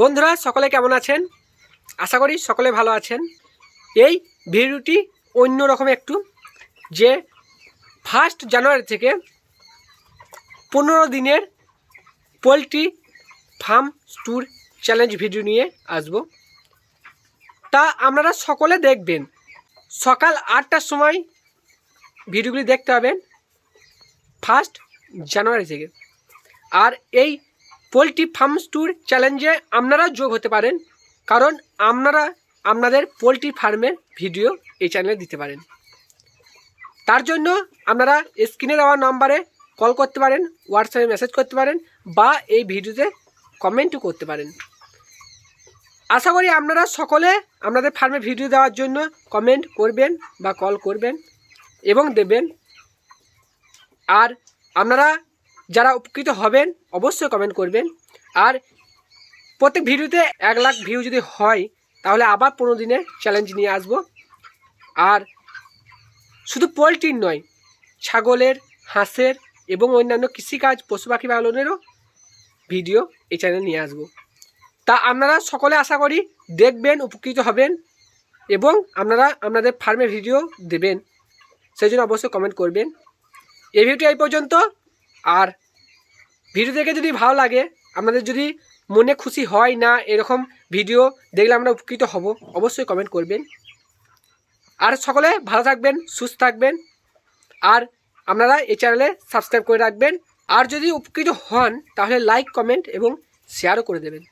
বন্ধুরা, সকলে কেমন আছেন? আশা করি সকলে ভালো আছেন। এই ভিডিওটি অন্য রকম একটু, যে ফার্স্ট জানুয়ারি থেকে পনেরো দিনের poultry farm tour challenge video নিয়ে আসব। তা আপনারা সকলে দেখবেন, সকাল আটটার সময় ভিডিওগুলি দেখতে পাবেন ফার্স্ট জানুয়ারি থেকে। আর এই পোলট্রি ফার্ম ট্যুর চ্যালেঞ্জে আপনারা যোগ হতে পারেন, কারণ আপনারা আপনাদের পোলট্রি ফার্মের ভিডিও এই চ্যানেলে দিতে পারেন। তার জন্য আপনারা স্ক্রিনে দেওয়া নাম্বারে কল করতে পারেন, হোয়াটসঅ্যাপে মেসেজ করতে পারেন বা এই ভিডিওতে কমেন্টও করতে পারেন। আশা করি আপনারা সকলে আপনাদের ফার্মে ভিডিও দেওয়ার জন্য কমেন্ট করবেন বা কল করবেন এবং দেবেন। আর আপনারা যারা উপকৃত হবেন, অবশ্যই কমেন্ট করবেন। আর প্রত্যেক ভিডিওতে এক লাখ ভিউ যদি হয়, তাহলে আবার পনেরো দিনের চ্যালেঞ্জ নিয়ে আসব। আর শুধু পোলট্রির নয়, ছাগলের, হাঁসের এবং অন্যান্য কৃষিকাজ, পশু পাখি পালনেরও ভিডিও এই চ্যানেলে নিয়ে আসব। তা আপনারা সকলে আশা করি দেখবেন, উপকৃত হবেন এবং আপনারা আপনাদের ফার্মে ভিডিও দেবেন। সেই জন্য অবশ্যই কমেন্ট করবেন। এই ভিডিওটি এই পর্যন্ত, আর ভিডিও দেখে যদি ভালো লাগে আপনাদের যদি মনে খুশি হয় না, এরকম ভিডিও দেখলে আমরা উপকৃত হব, অবশ্যই কমেন্ট করবেন। আর সকলে ভালো থাকবেন, সুস্থ থাকবেন। আর আপনারা এই চ্যানেলে সাবস্ক্রাইব করে রাখবেন। আর যদি উপকৃত হন, তাহলে লাইক কমেন্ট এবং শেয়ারও করে দেবেন।